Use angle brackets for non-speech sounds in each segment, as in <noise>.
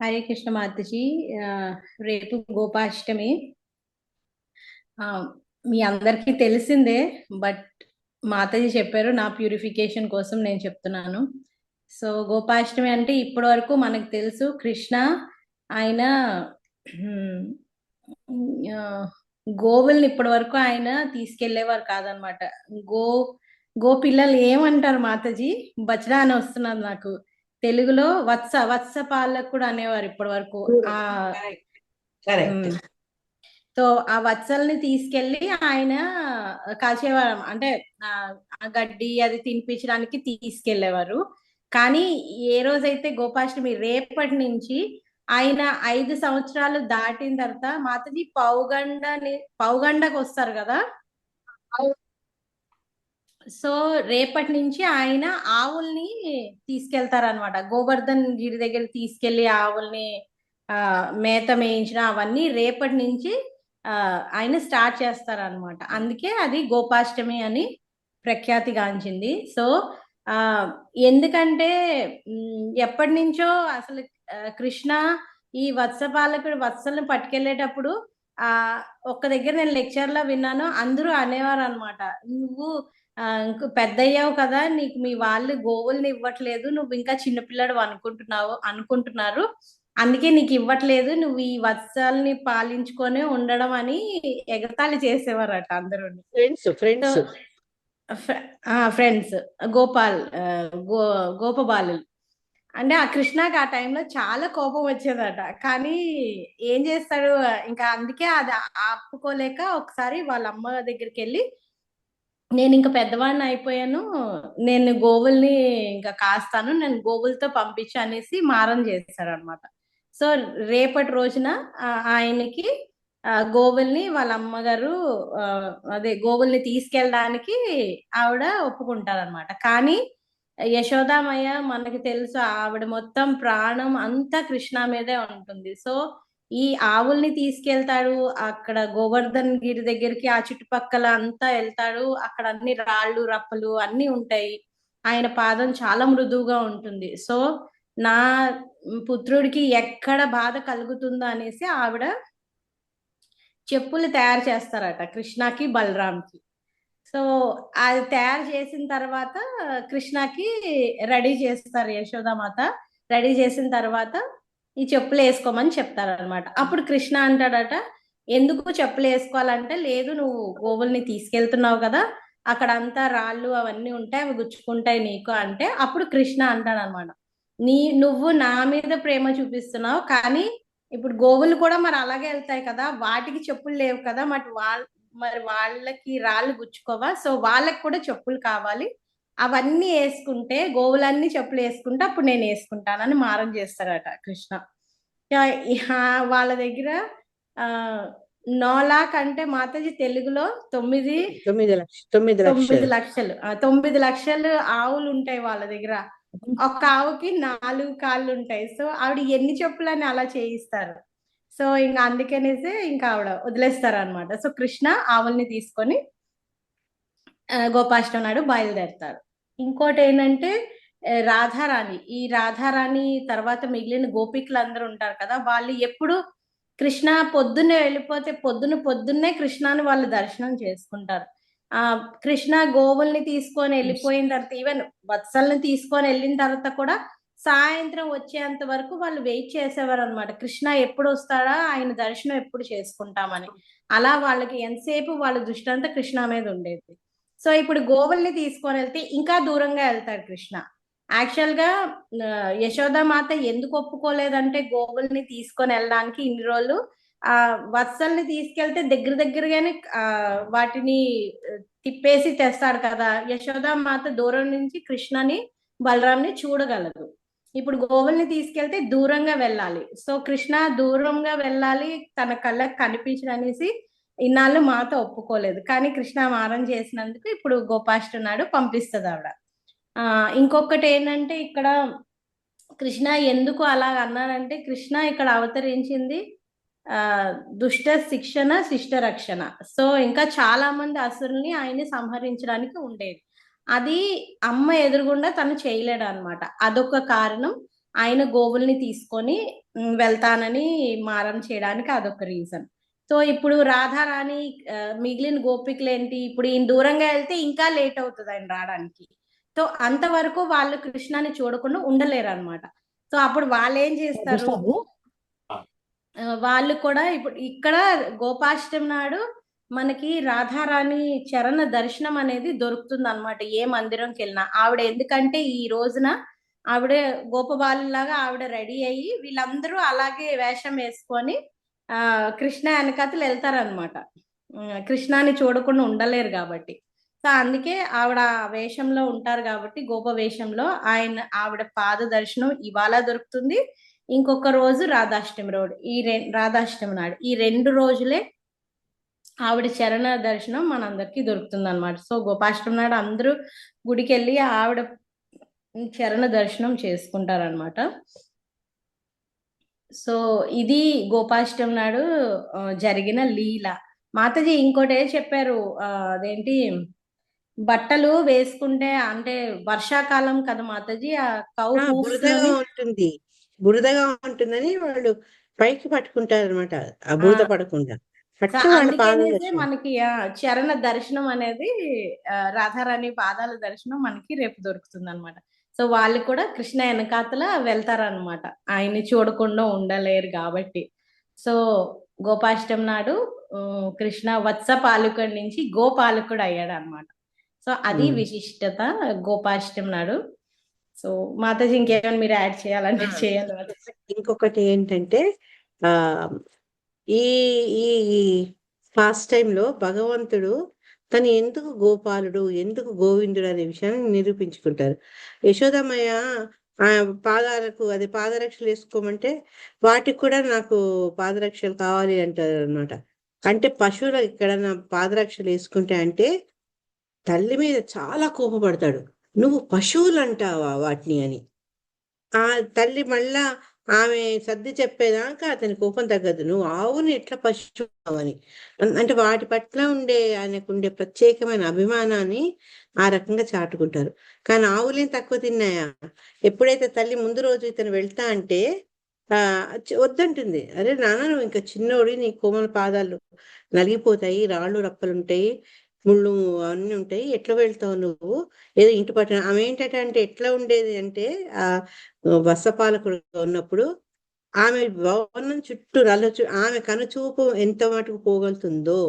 హరే కృష్ణ మాతజీ రేపు గోపాష్టమి ఆ, మీ అందరికీ తెలిసిందే బట్ మాతజీ చెప్పారు నా ప్యూరిఫికేషన్ కోసం నేను చెప్తున్నాను. సో గోపాష్టమి అంటే ఇప్పటి వరకు మనకు తెలుసు కృష్ణ ఆయన గోవుల్ని ఇప్పటి వరకు ఆయన తీసుకెళ్ళేవారు కాదనమాట. గో గో పిల్లలు ఏమంటారు మాతజీ? బచ్చడా అని వస్తున్నది నాకు. తెలుగులో వత్స వత్స పాలకుడు అనేవారు ఇప్పటి వరకు. ఆ. సో ఆ వత్సల్ని తీసుకెళ్ళి ఆయన కాసేవారు అంటే ఆ గడ్డి అది తినిపించడానికి తీసుకెళ్ళేవారు కానీ ఏ రోజైతే గోపాష్టమి రేపటి నుంచి ఆయన ఐదు సంవత్సరాలు దాటిన తర్వాత మాతజీ పౌగండని పౌగండకు వస్తారు కదా సో రేపటి నుంచి ఆయన ఆవుల్ని తీసుకెళ్తారనమాట గోవర్ధన్ గిరి దగ్గర తీసుకెళ్ళి ఆవుల్ని ఆ మేత మేయించిన అవన్నీ రేపటి నుంచి ఆయన స్టార్ట్ చేస్తారనమాట అందుకే అది గోపాష్టమి అని ప్రఖ్యాతిగాంచింది సో ఆ ఎందుకంటే ఎప్పటి నుంచో అసలు కృష్ణ ఈ వత్సపాలకుడు వత్సల్ని పట్టుకెళ్ళేటప్పుడు ఆ ఒక్క దగ్గర నేను లెక్చర్లో విన్నాను అందరూ అనేవారు అనమాట నువ్వు ఇంక పెద్ద అయ్యావు కదా నీకు మీ వాళ్ళు గోవుల్ని ఇవ్వట్లేదు నువ్వు ఇంకా చిన్నపిల్లడు అనుకుంటున్నావు అనుకుంటున్నారు. అందుకే నీకు ఇవ్వట్లేదు నువ్వు ఈ వత్సల్ని పాలించుకొని ఉండడం అని ఎగతాళి చేసేవారట అందరూ ఫ్రెండ్స్ ఫ్రెండ్స్ ఫ్రెండ్స్ గోపాల్ గో గోపబాలు అంటే ఆ కృష్ణకి ఆ టైంలో చాలా కోపం వచ్చేదట. కానీ ఏం చేస్తాడు ఇంకా అందుకే అది ఆపుకోలేక ఒకసారి వాళ్ళ అమ్మ దగ్గరికి వెళ్ళి నేను ఇంకా పెద్దవాడిని అయిపోయాను. నేను గోవుల్ని ఇంకా కాస్తాను. నేను గోవులతో పంపించు అనేసి మారం చేశారు అనమాట సో రేపటి రోజున ఆయనకి గోవుల్ని వాళ్ళ అమ్మగారు అదే గోవుల్ని తీసుకెళ్ళడానికి ఆవిడ ఒప్పుకుంటారనమాట కానీ యశోదామయ్య మనకి తెలుసు ఆవిడ మొత్తం ప్రాణం అంతా కృష్ణ మీదే ఉంటుంది. సో ఈ ఆవుల్ని తీసుకెళ్తాడు అక్కడ గోవర్ధన్ గిరి దగ్గరికి ఆ చుట్టుపక్కల అంతా వెళ్తాడు. అక్కడ అన్ని రాళ్ళు రప్పలు అన్ని ఉంటాయి. ఆయన పాదం చాలా మృదువుగా ఉంటుంది. సో నా పుత్రుడికి ఎక్కడ బాధ కలుగుతుందో అనేసి ఆవిడ చెప్పులు తయారు చేస్తారట కృష్ణకి బలరాంకి. సో అది తయారు చేసిన తర్వాత కృష్ణకి రెడీ చేస్తారు యశోదామాత. రెడీ చేసిన తర్వాత ఈ చెప్పులు వేసుకోమని చెప్తారనమాట అప్పుడు కృష్ణ అంటాడట ఎందుకు చెప్పులు వేసుకోవాలంటే లేదు నువ్వు గోవుల్ని తీసుకెళ్తున్నావు కదా అక్కడ అంతా రాళ్ళు అవన్నీ ఉంటాయి అవి గుచ్చుకుంటాయి నీకు అంటే అప్పుడు కృష్ణ అంటాడనమాట నీ నువ్వు నా మీద ప్రేమ చూపిస్తున్నావు కానీ ఇప్పుడు గోవులు కూడా మరి అలాగే వెళ్తాయి కదా వాటికి చెప్పులు లేవు కదా మరి వాళ్ళ మరి వాళ్ళకి రాళ్ళు గుచ్చుకోవా? సో వాళ్ళకి కూడా చెప్పులు కావాలి అవన్నీ వేసుకుంటే గోవులన్నీ చెప్పులు వేసుకుంటే అప్పుడు నేను వేసుకుంటానని మారం చేస్తారట కృష్ణ. వాళ్ళ దగ్గర ఆ నోలాక్ అంటే మాతాజీ తెలుగులో తొమ్మిది తొమ్మిది తొమ్మిది తొమ్మిది లక్షలు. తొమ్మిది లక్షలు ఆవులు ఉంటాయి వాళ్ళ దగ్గర. ఒక్క ఆవుకి నాలుగు కాళ్ళు ఉంటాయి సో ఆవిడ ఎన్ని చెప్పులని అలా చేయిస్తారు. సో ఇంకా అందుకనేసి ఇంకా ఆవిడ వదిలేస్తారు అనమాట సో కృష్ణ ఆవుల్ని తీసుకొని ఆ, గోపాష్టమి నాడు బయలుదేరతారు. ఇంకోటి ఏంటంటే రాధారాణి. ఈ రాధారాణి తర్వాత మిగిలిన గోపికలు అందరూ ఉంటారు కదా వాళ్ళు ఎప్పుడు కృష్ణ పొద్దున్నే వెళ్ళిపోతే పొద్దున పొద్దున్నే కృష్ణని వాళ్ళు దర్శనం చేసుకుంటారు. ఆ కృష్ణ గోవుల్ని తీసుకొని వెళ్ళిపోయిన తర్వాత ఈవెన్ వత్సల్ని తీసుకొని వెళ్ళిన తర్వాత కూడా సాయంత్రం వచ్చేంత వరకు వాళ్ళు వెయిట్ చేసేవారు అనమాట కృష్ణ ఎప్పుడు వస్తాడా ఆయన దర్శనం ఎప్పుడు చేసుకుంటామని. అలా వాళ్ళకి ఎంతసేపు వాళ్ళ దృష్టి అంతా కృష్ణ మీద ఉండేది. సో ఇప్పుడు గోవుల్ని తీసుకొని వెళ్తే ఇంకా దూరంగా వెళ్తాడు కృష్ణ. యాక్చువల్గా యశోద యశోదామాత ఎందుకు ఒప్పుకోలేదంటే గోవుల్ని తీసుకొని వెళ్ళడానికి ఇన్ని రోజులు ఆ వత్సల్ని తీసుకెళ్తే దగ్గర దగ్గరగానే ఆ వాటిని తిప్పేసి తెస్తాడు కదా. యశోదామాత దూరం నుంచి కృష్ణని బలరాంని చూడగలదు. ఇప్పుడు గోవుల్ని తీసుకెళ్తే దూరంగా వెళ్ళాలి. సో కృష్ణ దూరంగా వెళ్ళాలి తన కళ్ళకు కనిపించడనేసి ఇన్నాళ్ళు మాత ఒప్పుకోలేదు. కానీ కృష్ణ మారం చేసినందుకు ఇప్పుడు గోపాష్ట నాడు పంపిస్తుంది ఆవిడ. ఇంకొకటి ఏంటంటే ఇక్కడ కృష్ణ ఎందుకు అలా అన్నాడంటే కృష్ణ ఇక్కడ అవతరించింది దుష్ట శిక్షణ శిష్ట రక్షణ. సో ఇంకా చాలా మంది అసురుల్ని ఆయన్ని సంహరించడానికి ఉండేది. అది అమ్మ ఎదురుగుండా తను చేయలేడు అనమాట అదొక కారణం. ఆయన గోవుల్ని తీసుకొని వెళ్తానని మారం చేయడానికి అదొక రీజన్ సో ఇప్పుడు రాధారాణి మిగిలిన గోపికలు ఏంటి? ఇప్పుడు ఈయన దూరంగా వెళ్తే ఇంకా లేట్ అవుతుంది ఆయన రావడానికి. సో అంతవరకు వాళ్ళు కృష్ణాని చూడకుండా ఉండలేరు అనమాట సో అప్పుడు వాళ్ళు ఏం చేస్తారు? వాళ్ళు కూడా ఇప్పుడు ఇక్కడ గోపాష్టమి నాడు మనకి రాధారాణి చరణ దర్శనం అనేది దొరుకుతుంది అనమాట ఏ మందిరంకి వెళ్ళినా ఆవిడ ఎందుకంటే ఈ రోజున ఆవిడ గోపబాలులాగా ఆవిడ రెడీ అయ్యి వీళ్ళందరూ అలాగే వేషం వేసుకొని కృష్ణ వెనకతలు వెళ్తారనమాట కృష్ణాని చూడకుండా ఉండలేరు కాబట్టి. సో అందుకే ఆవిడ వేషంలో ఉంటారు కాబట్టి గోప వేషంలో ఆయన ఆవిడ పాద దర్శనం ఇవాళ దొరుకుతుంది. ఇంకొక రోజు రాధాష్టమి రోడ్ ఈ రె రాధాష్టమి నాడు ఈ రెండు రోజులే ఆవిడ చరణ దర్శనం మనందరికీ దొరుకుతుంది అనమాట సో గోపాష్టమి నాడు అందరూ గుడికి వెళ్ళి ఆవిడ చరణ దర్శనం చేసుకుంటారనమాట సో ఇది గోపాష్టమి నాడు జరిగిన లీల. మాతాజీ ఇంకోటి చెప్పారు అదేంటి బట్టలు వేసుకుంటే అంటే వర్షాకాలం కదా మాతాజీ ఆ కౌ బురదగా ఉంటుంది. బురదగా ఉంటుందని వాళ్ళు పైకి పట్టుకుంటారు అనమాట ఆ బురద పడకుండా. మనకి చరణ దర్శనం అనేది రాధారాణి పాదాల దర్శనం మనకి రేపు దొరుకుతుంది అనమాట సో వాళ్ళు కూడా కృష్ణ వెనకాతల వెళ్తారనమాట ఆయన్ని చూడకుండా ఉండలేరు కాబట్టి సో గోపాష్టమి నాడు కృష్ణ వత్స పాలకుడి నుంచి గోపాలకుడు అయ్యాడు అనమాట సో అది. విశిష్టత గోపాష్టమి నాడు సో మాతాజీ ఇంకేమైనా మీరు యాడ్ చేయాలంటే చేయాలి. ఇంకొకటి ఏంటంటే ఆ ఈ ఈ ఫాస్ట్ టైంలో భగవంతుడు తను ఎందుకు గోపాలుడు ఎందుకు గోవిందుడు అనే విషయాన్ని నిరూపించుకుంటారు. యశోదమ్మయ్య ఆ పాదాలకు అది పాదరక్షలు వేసుకోమంటే వాటికి కూడా నాకు పాదరక్షలు కావాలి అంటారు అనమాట అంటే పశువులు ఇక్కడ నా పాదరక్షలు వేసుకుంటే అంటే తల్లి మీద చాలా కోపపడతాడు. నువ్వు పశువులు అంటావా వాటిని అని. ఆ తల్లి మళ్ళా ఆమె సర్ది చెప్పేదాకా అతని కోపం తగ్గదు. నువ్వు ఆవుని ఎట్లా పశువు అని అంటే వాటి పట్ల ఉండే ఆయనకు ఉండే ప్రత్యేకమైన అభిమానాన్ని ఆ రకంగా చాటుకుంటారు. కానీ ఆవులేం తక్కువ తిన్నాయా? ఎప్పుడైతే తల్లి ముందు రోజు ఇతను వెళ్తా అంటే ఆ వద్దంటుంది. అరే నాన్న నువ్వు ఇంకా చిన్నోడి నీ కోమల పాదాలు నలిగిపోతాయి రాళ్ళు రప్పలుంటాయి ముళ్ళు అన్నీ ఉంటాయి. ఎట్లా వెళ్తావు నువ్వు? ఏదో ఇంటి పట్టణ ఆమె ఏంటంటే అంటే ఎట్లా ఉండేది అంటే ఆ వసపాలకుడు ఉన్నప్పుడు ఆమె భవనం చుట్టూ నల్ల ఆమె కనుచూపు ఎంత మటుకు పోగలుగుతుందో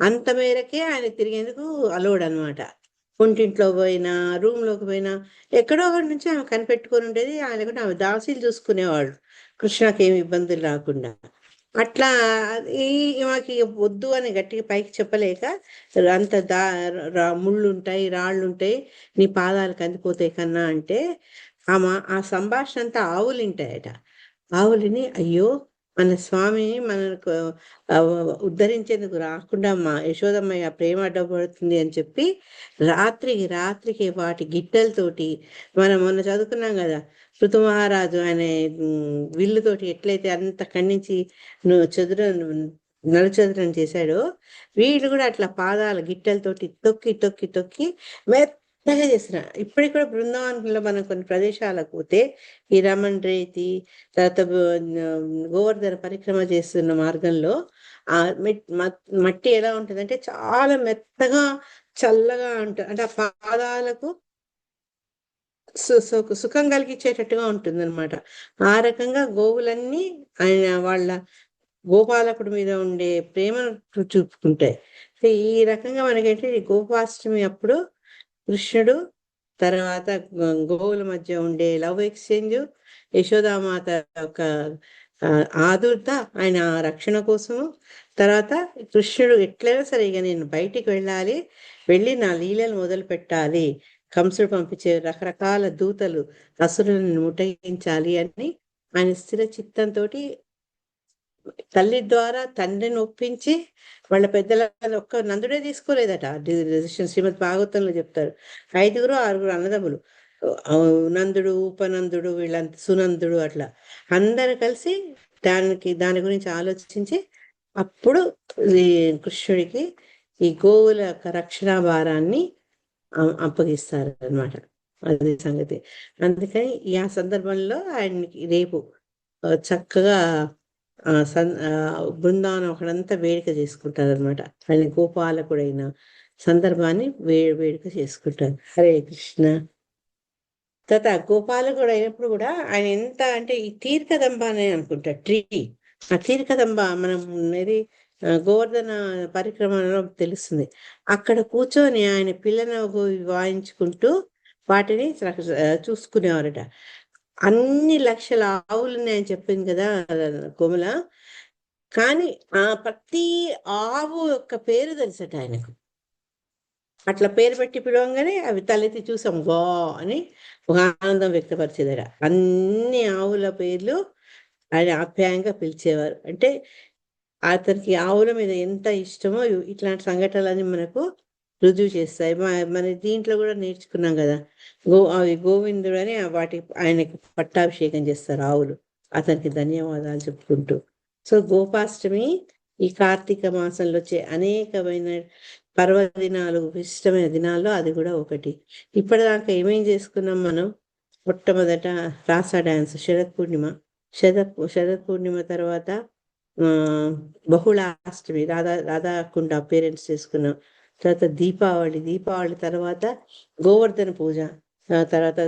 అంత మేరకే ఆయన తిరిగేందుకు అలౌడ్ అనమాట ఒంటింట్లో పోయినా రూమ్లోకి పోయినా ఎక్కడో ఒకటి నుంచి ఆమె కనిపెట్టుకొని ఉండేది. ఆయన కూడా ఆమె దాసీలు చూసుకునేవాళ్ళు. కృష్ణకి ఏమి ఇబ్బందులు రాకుండా. అట్లా ఈ మాకు వద్దు అని గట్టిగా పైకి చెప్పలేక అంత దా రా ముళ్ళు ఉంటాయి రాళ్ళు ఉంటాయి నీ పాదాలకు అందిపోతాయి కన్నా అంటే ఆ మా ఆ సంభాషణ అంతా ఆవులు వింటాయట ఆవులిని అయ్యో మన స్వామి మనకు ఉద్ధరించేందుకు రాకుండా మా యశోదమ్మయ్య ప్రేమ అడ్డపడుతుంది అని చెప్పి రాత్రికి రాత్రికి వాటి గిట్టెలతోటి మనం మొన్న చదువుకున్నాం కదా పృథు మహారాజు అనే విల్లుతోటి ఎట్లయితే అంత ఖండించి నువ్వు చదుర నలుచదురం చేశాడో వీళ్ళు కూడా అట్లా పాదాల గిట్టెలతోటి తొక్కి తొక్కి తొక్కి మెత్తగా చేసిన ఇప్పటికి కూడా బృందావనంలో మనం కొన్ని ప్రదేశాలకు పోతే ఈ రమణ్ రేతి తర్వాత గోవర్ధన పరిక్రమ చేస్తున్న మార్గంలో ఆ మెట్- మట్టి ఎలా ఉంటుందంటే చాలా మెత్తగా చల్లగా ఉంటుంది అంటే ఆ పాదాలకు సు- సుఖం కలిగించేటట్టుగా ఉంటుంది అనమాట ఆ రకంగా గోవులన్నీ ఆయన వాళ్ళ గోపాలకుడి మీద ఉండే ప్రేమను చూపుకుంటాయి. ఈ రకంగా మనకేంటి ఈ గోపాష్టమి అప్పుడు కృష్ణుడు తర్వాత గోవుల మధ్య ఉండే లవ్ ఎక్స్చేంజ్ యశోదామాత యొక్క ఆదుర్త ఆయన రక్షణ కోసము. తర్వాత కృష్ణుడు ఎట్లయినా సరే ఇక నేను బయటికి వెళ్ళాలి వెళ్ళి నా లీలలు మొదలు పెట్టాలి కంసుడు పంపించే రకరకాల దూతలు అసురులను ముట్టగించాలి అని ఆయన స్థిర చిత్తంతో తల్లి ద్వారా తండ్రిని ఒప్పించి వాళ్ళ పెద్దల ఒక్క నందుడే తీసుకోలేదట. డెసిషన్ శ్రీమద్ భాగవతంలో చెప్తారు. ఐదుగురు ఆరుగురు అన్నదమ్ములు. నందుడు ఉపనందుడు వీళ్ళంత సునందుడు అట్లా. అందరు కలిసి దానికి దాని గురించి ఆలోచించి అప్పుడు కృష్ణుడికి ఈ గోవుల యొక్క రక్షణ భారాన్ని అప్పగిస్తారు అన్నమాట అది సంగతి. అందుకని ఆ సందర్భంలో ఆయనకి రేపు చక్కగా సన్ ఆ, బృందావనం ఒకడంతా వేడుక చేసుకుంటారు అనమాట ఆయన గోపాలకుడైన సందర్భాన్ని వే వేడుక చేసుకుంటారు. హరే కృష్ణ. తర్వాత గోపాలకుడు అయినప్పుడు కూడా ఆయన ఎంత అంటే ఈ తీర్కదంబ అని అనుకుంటా ట్రీ. ఆ తీర్కదంబ మనం అనేది గోవర్ధన పరిక్రమలో తెలుస్తుంది. అక్కడ కూర్చొని ఆయన పిల్లను వాయించుకుంటూ వాటిని చూసుకునేవారట. అన్ని లక్షల ఆవులు ఉన్నాయని చెప్పింది కదా కోమల. కానీ ఆ ప్రతి ఆవు యొక్క పేరు తెలుసట ఆయనకు. అట్లా పేరు పెట్టి పిలవంగానే అవి తలెత్తి చూసాం. వా అని ఒక ఆనందం వ్యక్తపరిచేదట. అన్ని ఆవుల పేర్లు ఆయన ఆప్యాయంగా పిలిచేవారు. అంటే అతనికి ఆవుల మీద ఎంత ఇష్టమో ఇట్లాంటి సంఘటనలన్నీ మనకు రుజువు చేస్తాయి. మ- మన దీంట్లో కూడా నేర్చుకున్నాం కదా. గో అవి గోవిందుడు అని వాటి ఆయనకి పట్టాభిషేకం చేస్తారు ఆవులు. అతనికి ధన్యవాదాలు చెప్పుకుంటూ. సో గోపాష్టమి ఈ కార్తీక మాసంలో వచ్చే అనేకమైన పర్వదినాలు విశిష్టమైన దినాల్లో అది కూడా ఒకటి. ఇప్పటిదాకా ఏమేం చేసుకున్నాం మనం? మొట్టమొదట రాసా డ్యాన్స్ శరత్ పూర్ణిమ. శరత్ శరత్ పూర్ణిమ తర్వాత ఆ బహుళాష్టమి రాధా రాధాకుండ పేరెంట్స్ చేసుకున్నాం. తర్వాత దీపావళి దీపావళి తర్వాత గోవర్ధన పూజ ఆ తర్వాత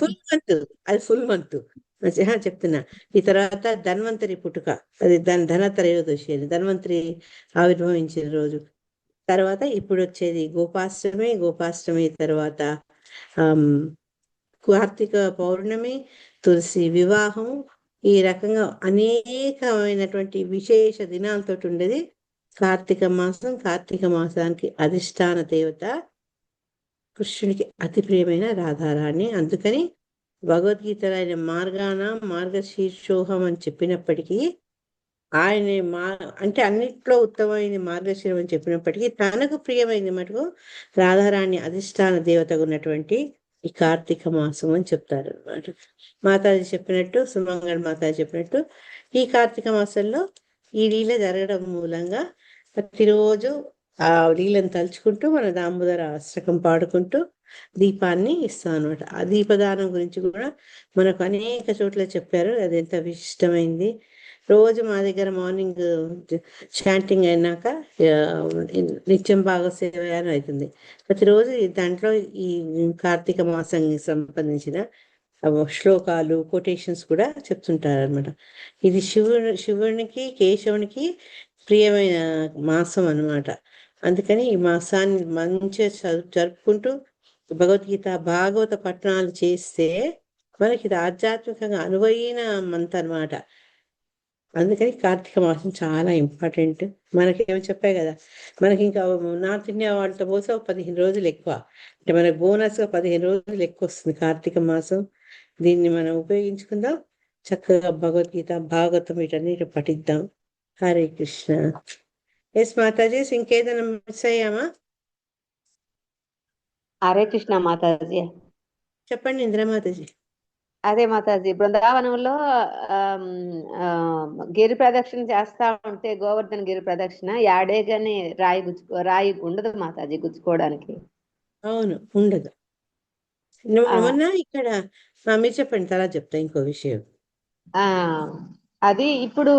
ఫుల్ మంత్ అది ఫుల్ మంత్ చెప్తున్నా. ఈ తర్వాత ధన్వంతరి పుట్టుక అది ధన్ ధనత్రయోదశి అని ధన్వంతరి ఆవిర్భవించిన రోజు. తర్వాత ఇప్పుడు వచ్చేది గోపాష్టమి గోపాష్టమి తర్వాత ఆమ్, కార్తీక పౌర్ణమి తులసి వివాహం ఈ రకంగా అనేకమైనటువంటి విశేష దినాలతో ఉండేది. కార్తీక మాసం కార్తీక మాసానికి అధిష్టాన దేవత కృష్ణునికి అతి ప్రియమైన రాధారాణి. అందుకని భగవద్గీతలో ఆయన మార్గాన మార్గశీర్షోహం అని చెప్పినప్పటికీ ఆయన మా అంటే అన్నిట్లో ఉత్తమమైన మార్గశిరం అని చెప్పినప్పటికీ తనకు ప్రియమైంది మటుకు రాధారాణి అధిష్టాన దేవతగా ఉన్నటువంటి ఈ కార్తీక మాసం అని చెప్తారు అనమాట మాతాజీ చెప్పినట్టు సుమంగళ మాతాజీ చెప్పినట్టు ఈ కార్తీక మాసంలో ఈ లీల జరగడం మూలంగా ప్రతిరోజు ఆ లీలను తలుచుకుంటూ మన దామోదర అష్టకం పాడుకుంటూ దీపాన్ని ఇస్తాం అనమాట ఆ దీపదానం గురించి కూడా మనకు అనేక చోట్ల చెప్పారు. అది ఎంత విశిష్టమైంది. రోజు మా దగ్గర మార్నింగ్ చాంటింగ్ అయినాక నిత్యం బాగా సేవ అని అవుతుంది ప్రతిరోజు దాంట్లో ఈ కార్తీక మాసానికి సంబంధించిన శ్లోకాలు కొటేషన్స్ కూడా చెప్తుంటారు అనమాట ఇది శివుడు శివునికి కేశవునికి ప్రియమైన మాసం అన్నమాట. అందుకని ఈ మాసాన్ని మంచిగా చదువు జరుపుకుంటూ భగవద్గీత భాగవత పఠనాలు చేస్తే మనకి ఇది ఆధ్యాత్మికంగా అనువైన మంత్ అన్నమాట అందుకని కార్తీక మాసం చాలా ఇంపార్టెంట్. మనకి ఏమో చెప్పాయి కదా మనకి ఇంకా నార్త్ ఇండియా వాళ్ళతో పోతే పదిహేను రోజులు ఎక్కువ. అంటే మనకి బోనస్గా పదిహేను రోజులు ఎక్కువ వస్తుంది కార్తీక మాసం. దీన్ని మనం ఉపయోగించుకుందాం. చక్కగా భగవద్గీత భాగవతం వీటన్నిటి పఠిద్దాం. హరే కృష్ణ. ఎస్ మాతాజీ ఇంకేదైనా మిస్ అయ్యామా? హరే కృష్ణ మాతాజీ. చెప్పండి ఇంద్రమాతాజీ. అదే మాతాజీ బృందావనంలో గిరి ప్రదక్షిణ చేస్తా ఉంటే గోవర్ధన గిరి ప్రదక్షిణ యాడే గాని రాయి గుచ్చుకో రాయి ఉండదు మాతాజీ గుచ్చుకోవడానికి. అవును ఉండదు. మొన్న ఇక్కడ మీరు చెప్పండి తర్వాత చెప్తా ఇంకో విషయం. ఆ అది ఇప్పుడు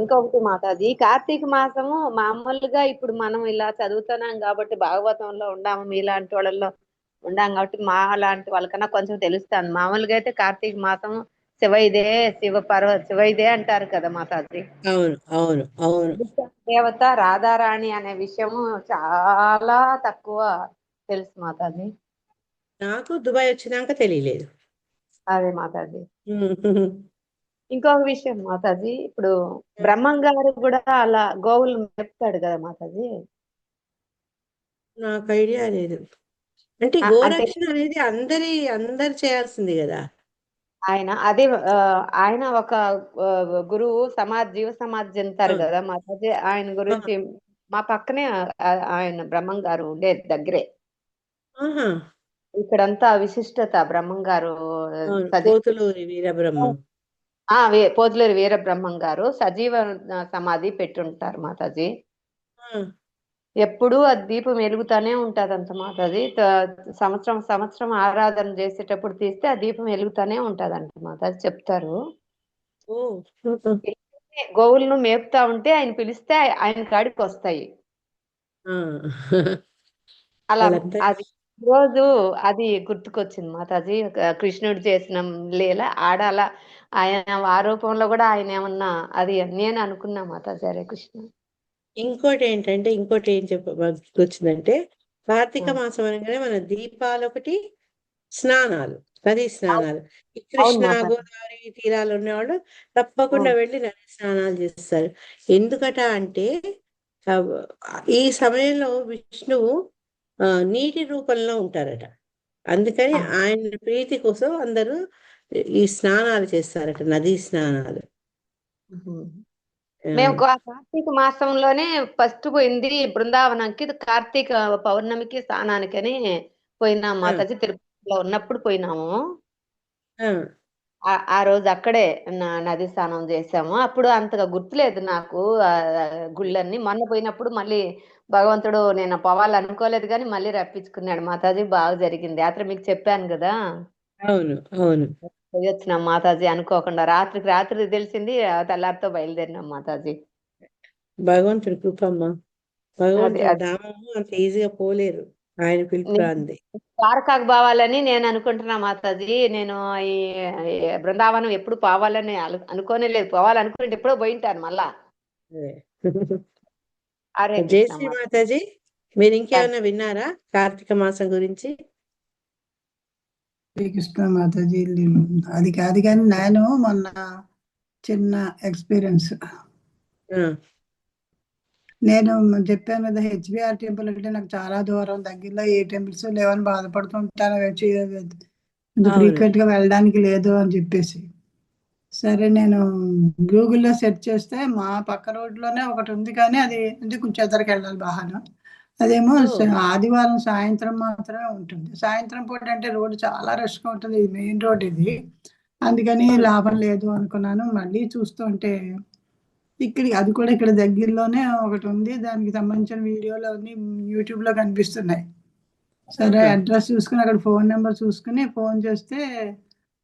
ఇంకొకటి మాతాజీ కార్తీక మాసము మామూలుగా ఇప్పుడు మనం ఇలా చదువుతున్నాం కాబట్టి భాగవతంలో ఉండాము మీలాంటి వాళ్ళలో ఉండాం కాబట్టి మా లాంటి వాళ్ళకన్నా కొంచెం తెలుస్తాను. మామూలుగా అయితే కార్తీక మాసం శివ ఇదే శివ పర్వ శివ ఇదే అంటారు కదా మాతాజీ. అవును అవును అవును. దేవత రాధారాణి అనే విషయము చాలా తక్కువ తెలుసు మాతాజీ. నాకు దుబాయ్ వచ్చినాక తెలియలేదు. అదే మాతాజీ. ఇంకొక విషయం మాతాజీ ఇప్పుడు బ్రహ్మం గారు కూడా అలా గోవులు మేపుతాడు కదా మాతాజీ. నాకు ఐడియా లేదు. అంటే ఆ, అంటే గోరక్షణ అనేది అందరి అందరు చేయాల్సింది కదా. ఆయన అదే ఆ, ఆయన ఒక ఆ, గురువు సమాజ్ జీవ సమాజ్ చెందుతారు ఆ. కదా. మాతాజీ ఆయన గురించి మా పక్కనే ఆ- ఆయన బ్రహ్మం గారు ఉండే దగ్గరే. ఆహా. ఇక్కడంతా విశిష్టత బ్రహ్మం గారు అవును సజీవ కోతులూరి వీరబ్రహ్మం. ఆ వే- పోతులేరు వీర బ్రహ్మం గారు సజీవ ఆ, సమాధి పెట్టుంటారు మాతాజీ. ఆ, ఎప్పుడూ ఆ దీపం వెలుగుతానే ఉంటదంట మాతాజీ త- సంవత్సరం సంవత్సరం ఆరాధన చేసేటప్పుడు తీస్తే ఆ దీపం వెలుగుతానే ఉంటదంట మాతాజీ చెప్తారు. ఓ. గోవులను మేపుతా ఉంటే ఆయన పిలిస్తే ఆయ- ఆయన కాడికి వస్తాయి. అలా అది రోజు అది గుర్తుకొచ్చింది మాతాజీ ఒక కృష్ణుడు చేసిన లీల. ఆడాల ఆయన ఆ రూపంలో కూడా ఆయన ఏమన్నా అది నేను అనుకున్నా మాతాజీ హరే కృష్ణ. ఇంకోటి ఏంటంటే ఇంకోటి ఏం చెప్ప వచ్చిందంటే కార్తీక. మాసం అనగానే మన దీపాలు ఒకటి స్నానాలు నదీ స్నానాలు. ఈ కృష్ణ గోదావరి తీరాలు ఉన్నవాళ్ళు తప్పకుండా వెళ్ళి నదీ స్నానాలు చేస్తారు. ఎందుకట అంటే ఈ సమయంలో విష్ణువు నీటి రూపంలో ఉంటారట. అందుకని ఆయన ప్రీతి కోసం అందరూ ఈ స్నానాలు చేస్తారట నదీ స్నానాలు. మేము కార్తీక మాసంలోనే ఫస్ట్ పోయింది బృందావనంకి కార్తీక పౌర్ణమికి స్నానానికని పోయినాం మాతాజీ తిరుపతిలో ఉన్నప్పుడు పోయినాము. ఆ, రోజు అక్కడే నది స్నానం చేసాము అప్పుడు అంతగా గుర్తులేదు నాకు ఆ గుళ్ళన్నీ. మొన్న పోయినప్పుడు మళ్ళీ భగవంతుడు నేను పోవాలనుకోలేదు కానీ మళ్ళీ రప్పించుకున్నాడు మాతాజీ. బాగా జరిగింది. యాత్ర మీకు చెప్పాను కదా. అవును అవును. పోయి వచ్చినాం మాతాజీ అనుకోకుండా రాత్రికి రాత్రి తెలిసింది తెల్లారితో బయలుదేరినాం మాతాజీ. భగవంతుడి కృపమ్మ. అది భగవంతుడి అది ధామము అంత ఈజీగా పోలేరు. ఆయన పిలుపు రాంది. ద్వారకాకు పోవాలని నేను అనుకుంటున్నా మాతాజీ. నేను ఈ ఈ బృందావనం ఎప్పుడు పోవాలని అను- అనుకోనే లేదు. పోవాలనుకుంటే ఎప్పుడో పోయింటాను మళ్ళా. అదే. హరే జై శ్రీ మాత మాతాజీ. మీరు ఇంకేమైనా విన్నారా కార్తీక మాసం గురించి? శ్రీకృష్ణ మాతాజీ అది కాదు కానీ నేను మొన్న చిన్న ఎక్స్పీరియన్స్. నేను చెప్పాను కదా హెచ్బిఆర్ టెంపుల్ అంటే నాకు చాలా దూరం దగ్గరలో ఏ టెంపుల్స్ లేవని బాధపడుతుంటాను ఫ్రీక్వెంట్గా వెళ్ళడానికి లేదు అని చెప్పేసి. సరే నేను గూగుల్లో సెర్చ్ చేస్తే మా పక్క రోడ్లోనే ఒకటి ఉంది కానీ అది అంటే కొంచెం ఎదరికి వెళ్ళాలి వాహనం. అదేమో ఆదివారం సాయంత్రం మాత్రమే ఉంటుంది. సాయంత్రం పూట అంటే రోడ్డు చాలా రష్గా ఉంటుంది. ఇది మెయిన్ రోడ్ ఇది. అందుకని లాభం లేదు అనుకున్నాను. మళ్ళీ చూస్తుంటే ఇక్కడ అది కూడా ఇక్కడ దగ్గరలోనే ఒకటి ఉంది. దానికి సంబంధించిన వీడియోలు అన్ని యూట్యూబ్లో కనిపిస్తున్నాయి. సరే అడ్రస్ చూసుకుని అక్కడ ఫోన్ నెంబర్ చూసుకుని ఫోన్ చేస్తే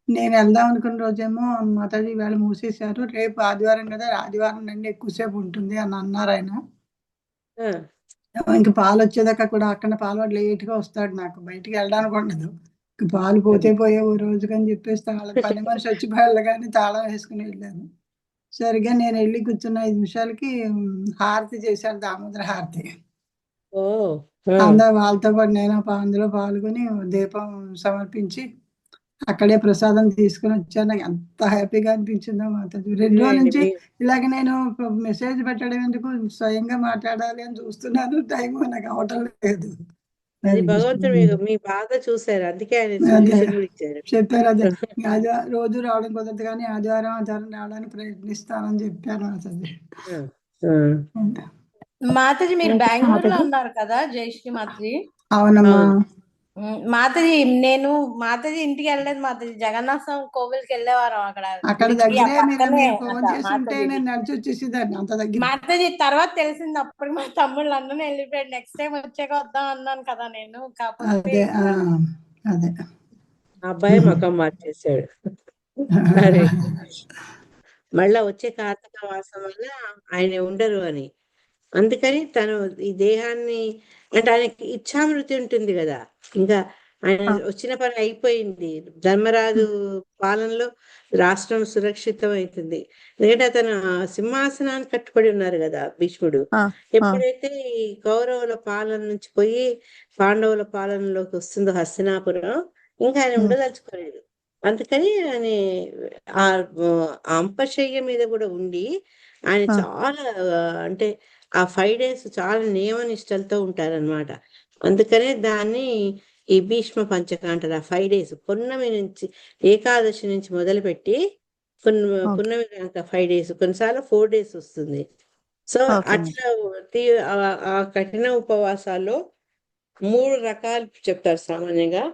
నేను వెళ్దాం అనుకున్న రోజేమో మాతాజీ వేళ మూసేశారు. రేపు ఆదివారం కదా ఆదివారం నుండి ఎక్కువసేపు ఉంటుంది అని అన్నారు ఆయన. ఇంక పాలు వచ్చేదాకా కూడా అక్కడ పాలు లేట్గా వస్తాడు నాకు. బయటికి వెళ్ళడానికి ఉండదు. ఇంక పాలు పోతే పోయే ఓ రోజుకని చెప్పేసి తాళం పని మనిషి వచ్చి వెళ్ళగానే తాళం వేసుకుని వెళ్ళాను. సరిగా నేను వెళ్ళి కూర్చున్న ఐదు నిమిషాలకి హారతి చేశారు దామోదర హారతి. అందరూ వాళ్ళతో పాటు నేను పా- అందులో పాల్గొని దీపం సమర్పించి అక్కడే ప్రసాదం తీసుకుని వచ్చాను. నాకు ఎంత హ్యాపీగా అనిపించిందో మాతాజీ రెండు రోజుల నుంచి ఇలాగ నేను మెసేజ్ పెట్టడం ఎందుకు? స్వయంగా మాట్లాడాలి అని చూస్తున్నాను. టైం నాకు అవటం లేదు. అది భగవంతుడు మీ బాధ అందుకే ఆయన ఇచ్చారు. చెప్పారు అదే. <laughs> ఆదివారం రోజు రావడం కుదరదు కానీ ఆదివారం ఆదివారం రావడానికి ప్రయత్నిస్తానని చెప్పాను ఆ, మాతాజీ మీరు బెంగళూరులో ఉన్నారు కదా జయశ్రీ మాతాజీ? అవునమ్మా. మాతాజీ నేను మాతాజీ ఇంటికి వెళ్ళలేదు మాతాజీ. జగన్నాథ స్వామి కోవిల్కి వెళ్ళేవారం అక్కడ. అక్కడ మాతాజీ. తర్వాత తెలిసింది అప్పుడు మా తమ్ముడు లండన్ వెళ్ళిపోయాడు. నెక్స్ట్ టైం వచ్చాక వద్దాం అన్నాను కదా నేను. కాకపోతే అదే అబ్బాయి మకం మార్చేశాడు. అరే మళ్ళా వచ్చే కార్తీక మాసం వల్ల ఆయన ఉండరు అని. అందుకని తను ఈ దేహాన్ని అంటే ఆయనకి ఇచ్ఛామృతి ఉంటుంది కదా. ఇంకా ఆయన వచ్చిన పని అయిపోయింది. ధర్మరాజు పాలనలో రాష్ట్రం సురక్షితం అవుతుంది ఎందుకంటే అతను సింహాసనాన్ని కట్టుబడి ఉన్నారు కదా భీష్ముడు. ఎప్పుడైతే ఈ కౌరవుల పాలన నుంచి పోయి పాండవుల పాలనలోకి వస్తుందో హస్తినాపురం ఇంకా ఆయన ఉండదలుచుకోలేదు. అందుకని ఆయన ఆ అంపశయ్య మీద కూడా ఉండి ఆయన చాలా అంటే ఆ ఫైవ్ డేస్ చాలా నియమ నిష్టలతో ఉంటారన్నమాట. అందుకనే దాన్ని ఈ భీష్మ పంచక అంటారు. ఆ ఫైవ్ డేస్ పున్నమి నుంచి ఏకాదశి నుంచి మొదలుపెట్టి పున్నమి ఓకే. పున్నమి కనుక ఫైవ్ డేస్ కొన్నిసార్లు ఫోర్ డేస్ వస్తుంది. సో అట్లా ఆ- కఠిన ఉపవాసాల్లో మూడు రకాలు చెప్తారు సామాన్యంగా.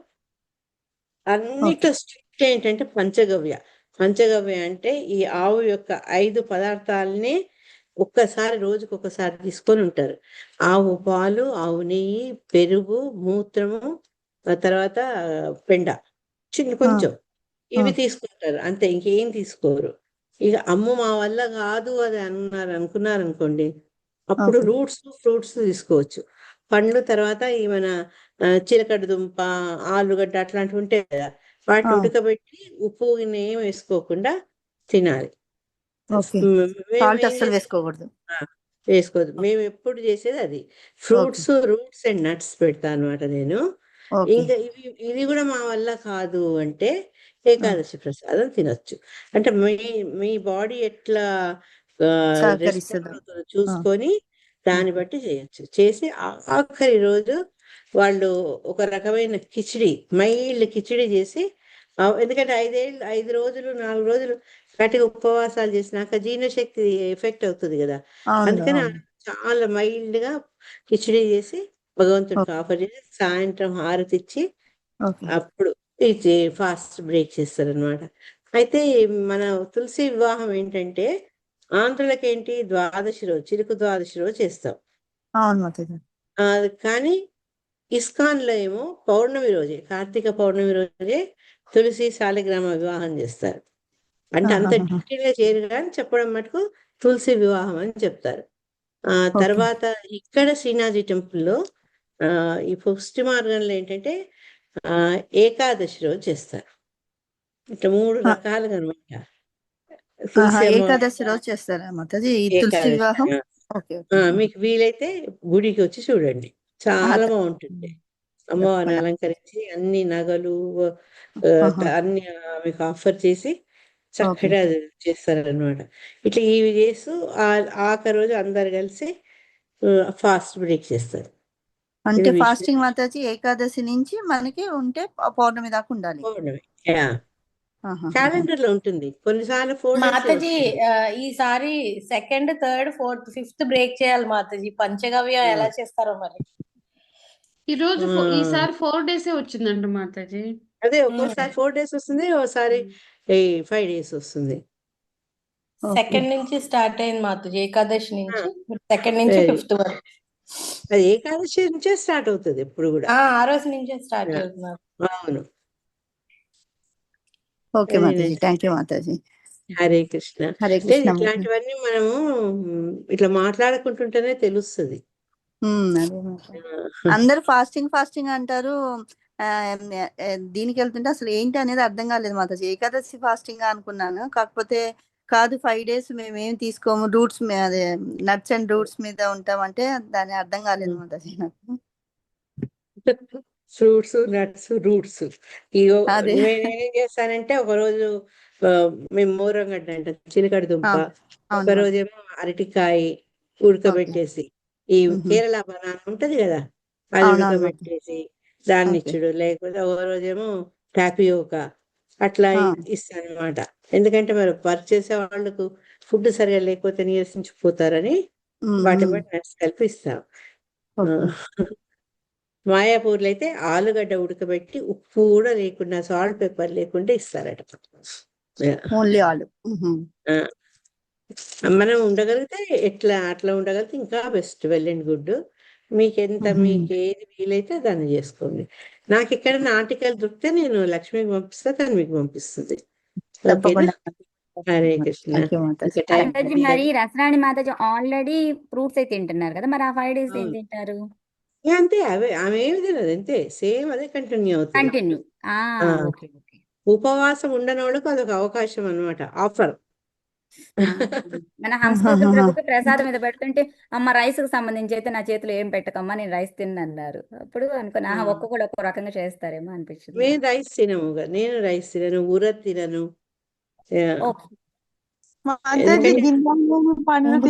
అన్నిట్లో స్ట్రిక్ట్ ఏంటంటే పంచగవ్య. పంచగవ్య అంటే ఈ ఆవు యొక్క ఐదు పదార్థాలని ఒక్కసారి రోజుకి ఒకసారి తీసుకొని ఉంటారు. ఆవు పాలు ఆవు నెయ్యి పెరుగు మూత్రము తర్వాత పెండ. చిన్న కొంచెం. ఇవి. తీసుకుంటారు. అంతే ఇంకేం తీసుకోరు. ఇక అమ్మ మా వల్ల కాదు అది అన్నారు అనుకున్నారు అనుకోండి అప్పుడు. రూట్స్ ఫ్రూట్స్ తీసుకోవచ్చు. పండ్లు తర్వాత ఏమైనా ఆ, చిలకడ దుంప ఆలుగడ్డ అట్లాంటివి ఉంటాయి కదా. వాటిని. ఉడకబెట్టి ఉప్పు ఏం వేసుకోకుండా తినాలి. సాల్ట్ అస్సలు? వేసుకోకూడదు. వేసుకోవద్దు మేము ఎప్పుడు చేసేది అది. ఫ్రూట్స్ రూట్స్ అండ్ నట్స్ పెడతా అనమాట నేను. ఇంకా ఇవి ఇది కూడా మా వల్ల కాదు అంటే ఏకాదశి ప్రసాదం తినొచ్చు. అంటే మీ మీ బాడీ ఎట్లా చూసుకొని దాన్ని బట్టి చేయొచ్చు. చేసి ఆఖరి రోజు వాళ్ళు ఒక రకమైన కిచిడి మైల్డ్ కిచిడి చేసి ఎందుకంటే ఐదేళ్ళు ఐదు రోజులు నాలుగు రోజులు గట్టిగా ఉపవాసాలు చేసినాక జీర్ణశక్తి ఎఫెక్ట్ అవుతుంది కదా. అందుకని. చాలా మైల్డ్గా కిచిడి చేసి భగవంతుడికి ఆఫర్ చేసి సాయంత్రం హారతి ఇచ్చి అప్పుడు ఇది ఫాస్ట్ బ్రేక్ చేస్తారనమాట అయితే మన తులసి వివాహం ఏంటంటే ఆంధ్రులకి ఏంటి? ద్వాదశి రోజు చిలుకు ద్వాదశి రోజు చేస్తాం. కానీ ఇస్కాన్లో ఏమో పౌర్ణమి రోజే కార్తీక పౌర్ణమి రోజే తులసి శాలిగ్రామ వివాహం చేస్తారు. అంటే అంత ఆహాహాహా. డీటెయిల్గా చేయరు కానీ చెప్పడం మటుకు తులసి వివాహం అని చెప్తారు. ఆ తర్వాత ఇక్కడ శ్రీనాథి టెంపుల్లో ఆ ఈ పుష్టి మార్గంలో ఏంటంటే ఆ ఏకాదశి రోజు చేస్తారు. ఇట్లా మూడు. రకాలుగా అనమాట. ఏకాదశి రోజు చేస్తారా మీకు వీలైతే గుడికి వచ్చి చూడండి. చాలా బాగుంటుంది. అమ్మవారిని. అలంకరించి అన్ని నగలు. అన్ని మీకు ఆఫర్ చేసి చక్కగా చేస్తారనమాట ఇట్లా ఇవి చేస్తూ ఆ- ఆఖరి రోజు అందరు కలిసి ఫాస్ట్ బ్రేక్ చేస్తారు. అంటే. ఫాస్టింగ్ మాతాజీ ఏకాదశి నుంచి మనకి ఉంటే పౌర్ణమి దాకా ఉండాలి. పౌర్ణమి. క్యాలెండర్లో ఉంటుంది. కొన్నిసార్లు ఫోర్ మాతాజీ ఈసారి second third fourth fifth break చేయాలి మాతాజీ. పంచగవ్య ఎలా చేస్తారో మరి. ఈ రోజు. ఈసారి ఫోర్ డేసే వచ్చిందంట మాతాజీ. అదే ఒక్కోసారి ఫోర్ డేస్ వస్తుంది ఒకసారి ఫైవ్ డేస్ వస్తుంది. సెకండ్ నుంచి స్టార్ట్ అయింది మాతాజీ ఏకాదశి నుంచి సెకండ్ నుంచి. ఫిఫ్త్ వరకు అది ఏకాదశి నుంచే స్టార్ట్ అవుతుంది ఎప్పుడు కూడా ఆ రోజు నుంచే స్టార్ట్. అవుతున్నారు అవును okay Mataji. Thank you Mataji Hare Krishna Hare Krishna. ఇట్లాంటివన్నీ మనము ఇట్లా మాట్లాడుకుంటుంటేనే తెలుస్తుంది. అందరూ ఫాస్టింగ్ ఫాస్టింగ్ అంటారు దీనికి వెళ్తుంటే అసలు ఏంటి అనేది అర్థం కాలేదు మాతాజీ ఏకాదశి ఫాస్టింగ్ అనుకున్నాను. కాకపోతే కాదు ఫైవ్ డేస్ మేము ఏం తీసుకోము. రూట్స్ అదే నట్స్ అండ్ రూట్స్ మీద ఉంటామంటే దాని అర్థం కాలేదు మాతాజీ నాకు. <laughs> Fruits nuts roots. ఇగో అదే. నేను ఏం చేస్తానంటే ఒక రోజు ఆ, మేము మోరంగడ్డ అంటాం చిలకడ దుంప. అవును, ఒక అవును రోజేమో అరటికాయ ఉడకబెట్టేసి ఈ. కేరళ బనానా ఉంటది కదా అది. ఉడకబెట్టేసి దాన్ని. ఇచ్చుడు లేకపోతే ఒక రోజేమో టాపియోకా అట్లా. ఇస్తాను అనమాట ఎందుకంటే మరి వర్క్ చేసే వాళ్ళకు ఫుడ్ సరిగా లేకపోతే నీరసించిపోతారని వాటి. బట్టి నట్స్ కలిపి ఇస్తాం. మాయాపూర్లో అయితే ఆలుగడ్డ ఉడకబెట్టి ఉప్పు కూడా లేకుండా సాల్ట్ పెప్పర్ లేకుండా ఇస్తారట ఓన్లీ ఆలు. మనం ఉండగలిగితే ఎట్లా అట్లా ఉండగలిగితే ఇంకా బెస్ట్ వెల్ అండ్ గుడ్ మీకు ఎంత మ్మ్. మీకు ఏది వీలైతే దాన్ని చేసుకోండి. నాకు ఇక్కడ ఆర్టికల్ దొరికితే నేను లక్ష్మికి పంపిస్తా తను మీకు పంపిస్తుంది హరే కృష్ణ. మరి. రసరాణి మాతాజీ ఆల్రెడీ ఫ్రూట్స్ అయితే తింటున్నారు కదా మరి ఆ ఫైవ్ డేస్ ఏం. తింటారు? అంతే అవే ఆమె ఏమి తినదు అంతే సేమ్ అదే కంటిన్యూ అవుతుంది. కంటిన్యూ. ఉపవాసం ఉండని వాళ్ళకు అదొక అవకాశం అన్నమాట ఆఫర్. మన హంసకోటి ప్రభుకి ప్రసాదం మీద పెడుతుంటే అమ్మ రైస్కి సంబంధించి అయితే నా చేతిలో ఏం పెట్టకమ్మా నేను రైస్ తిన్నన్నారు. అప్పుడు అనుకున్నా ఆహా, ఆ. ఒక్కొక్కడు ఒక్కో రకంగా చేస్తారేమో అనిపించింది. మేము రైస్ తినము నేను రైస్ తినను ఊర తినను. ఎందుకంటే పండ్లు